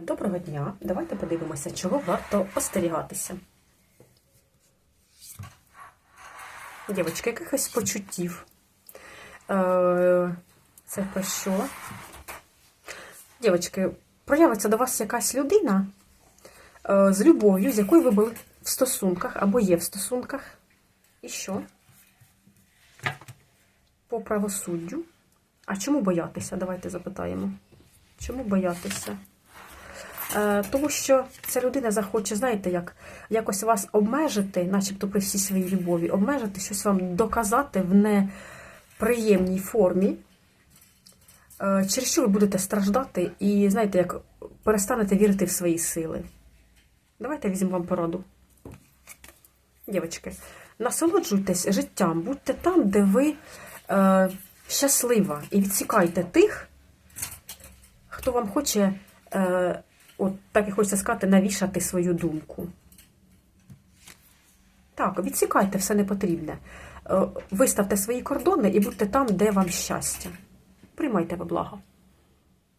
Доброго дня! Давайте подивимося, чого варто остерігатися. Дівочки, якихось почуттів. Е, Це про що? Дівочки, проявиться до вас якась людина е, з любов'ю, з якою ви були в стосунках або є в стосунках. І що? По правосуддю. А чому боятися? Давайте запитаємо. Чому боятися? Е, Тому що ця людина захоче, знаєте, як якось вас обмежити, начебто при всій своїй любові, обмежити, щось вам доказати в неприємній формі, е, через що ви будете страждати і, знаєте, як перестанете вірити в свої сили. Давайте візьму вам пораду. Дівчатки, насолоджуйтесь життям, будьте там, де ви е, щаслива, і відсікайте тих, хто вам хоче. Е, От так і хочеться сказати, навішати свою думку. Так, відсікайте все непотрібне. Е, Виставте свої кордони і будьте там, де вам щастя. Приймайте во благо.